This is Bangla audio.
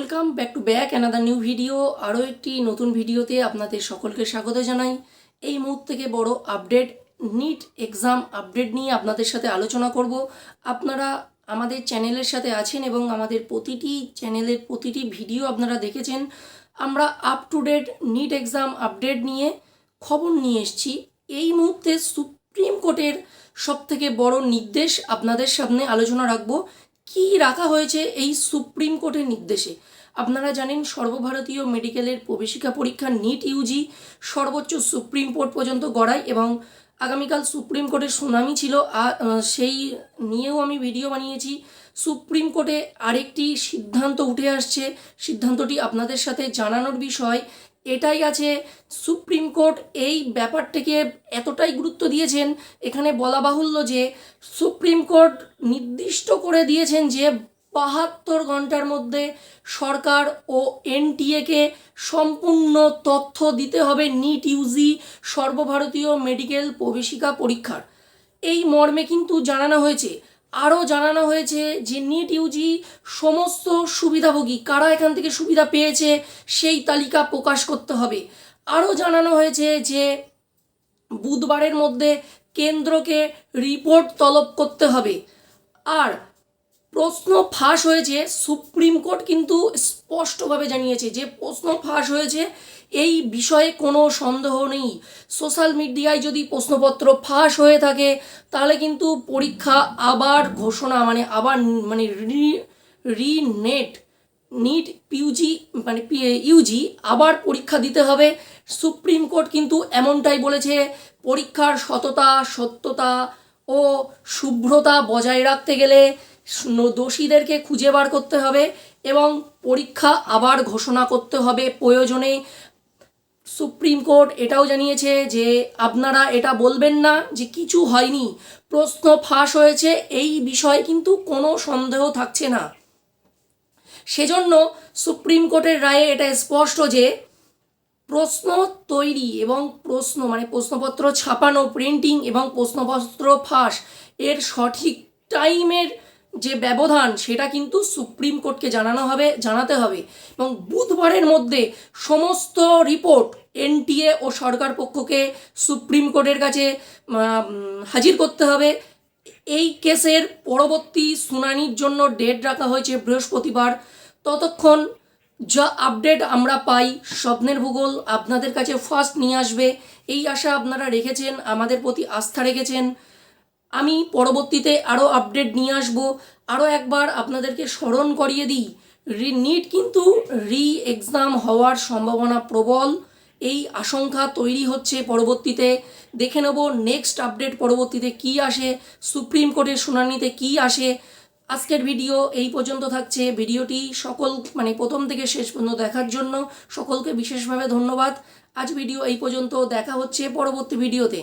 Welcome back to back another new video আরও একটি নতুন ভিডিওতে আপনাদের সকলকে স্বাগত জানাই। এই মুহূর্ত থেকে বড় আপডেট নিট এক্সাম আপডেট নিয়ে আপনাদের সাথে আলোচনা করব। আপনারা আমাদের চ্যানেলের সাথে আছেন এবং আমাদের প্রতিটি চ্যানেলের প্রতিটি ভিডিও আপনারা দেখেছেন। আমরা up to date NEET exam update নিয়ে খবর নিয়ে এসেছি। এই মুহূর্তে সুপ্রিম কোর্টের সবথেকে বড় নির্দেশ আপনাদের সামনে আলোচনা রাখব। কি রাখা হয়েছে এই সুপ্রিম কোর্টের নির্দেশে? আপনারা জানেন সর্বভারতীয় মেডিকেলের প্রবেশিকা পরীক্ষা নিট ইউজি সর্বোচ্চ সুপ্রিম কোর্ট পর্যন্ত গড়ায় এবং আগামীকাল সুপ্রিম কোর্টের শুনানি ছিল। আর সেই নিয়েও আমি ভিডিও বানিয়েছি। সুপ্রিম কোর্টে আরেকটি সিদ্ধান্ত উঠে আসছে। সিদ্ধান্তটি আপনাদের সাথে জানানোর বিষয়। এটাই আছে। সুপ্রিম কোর্ট এই ব্যাপারটাকে এতটাই গুরুত্ব দিয়েছেন, এখানে বলা বাহুল্য যে সুপ্রিম কোর্ট নির্দিষ্ট করে দিয়েছেন যে বাহাত্তর ঘণ্টার মধ্যে সরকার ও এনটিএকে সম্পূর্ণ তথ্য দিতে হবে নিট ইউজি সর্বভারতীয় মেডিকেল প্রবেশিকা পরীক্ষার। এই মর্মে কিন্তু জানানো হয়েছে আরও জানানো হয়েছে যে নিট ইউজি সমস্ত সুবিধাভোগী কারা এখান থেকে সুবিধা পেয়েছে সেই তালিকা প্রকাশ করতে হবে। আরও জানানো হয়েছে যে বুধবারের মধ্যে কেন্দ্রকে রিপোর্ট তলব করতে হবে। আর প্রশ্ন ফাঁস হয়েছে, সুপ্রিম কোর্ট কিন্তু স্পষ্টভাবে জানিয়েছে যে প্রশ্ন ফাঁস হয়েছে, এই বিষয়ে কোনো সন্দেহ নেই। সোশ্যাল মিডিয়ায় যদি প্রশ্নপত্র ফাঁস হয়ে থাকে, তাহলে কিন্তু পরীক্ষা আবার ঘোষণা মানে আবার মানে রি রি নেট পিউজি মানে ইউজি আবার পরীক্ষা দিতে হবে। সুপ্রিম কোর্ট কিন্তু এমনটাই বলেছে, পরীক্ষার সততা, সত্যতা ও শুভ্রতা বজায় রাখতে গেলে দোষীদেরকে খুঁজে বার করতে হবে এবং পরীক্ষা আবার ঘোষণা করতে হবে প্রয়োজনে। সুপ্রিম কোর্ট এটাও জানিয়েছে যে আপনারা এটা বলবেন না যে কিছু হয়নি। প্রশ্ন ফাঁস হয়েছে, এই বিষয়ে কিন্তু কোনো সন্দেহ থাকছে না। সেজন্য সুপ্রিম কোর্টের রায়ে এটা স্পষ্ট যে প্রশ্ন তৈরি এবং প্রশ্ন মানে প্রশ্নপত্র ছাপানো, প্রিন্টিং এবং প্রশ্নপত্র ফাঁস এর সঠিক টাইমের যে ব্যবধান, সেটা কিন্তু সুপ্রিম কোর্টকে জানানো হবে, জানাতে হবে। এবং বুধবারের মধ্যে সমস্ত রিপোর্ট এনটিএ ও সরকার পক্ষকে সুপ্রিম কোর্টের কাছে হাজির করতে হবে। এই কেসের পরবর্তী শুনানির জন্য ডেট রাখা হয়েছে বৃহস্পতিবার। ততক্ষণ যা আপডেট আমরা পাই, স্বপ্নের ভূগোল আপনাদের কাছে ফার্স্ট নিয়ে আসবে। এই আশা আপনারা রেখেছেন, আমাদের প্রতি আস্থা রেখেছেন। আমি পরবর্তীতে আরও আপডেট নিয়ে আসব। আরও একবার আপনাদেরকে স্মরণ করিয়ে দিই নিট কিন্তু রি এক্সাম হওয়ার সম্ভাবনা প্রবল। এই আশঙ্কা তৈরি হচ্ছে পরবর্তীতে। দেখে নেব নেক্সট আপডেট পরবর্তীতে কি আসে, সুপ্রিম কোর্টের শুনানিতে কি আসে। আজকের ভিডিও এই পর্যন্ত থাকছে। ভিডিওটি সকল মানে প্রথম থেকে শেষ পর্যন্ত দেখার জন্য সকলকে বিশেষভাবে ধন্যবাদ। আজ ভিডিও এই পর্যন্ত। দেখা হচ্ছে পরবর্তী ভিডিওতে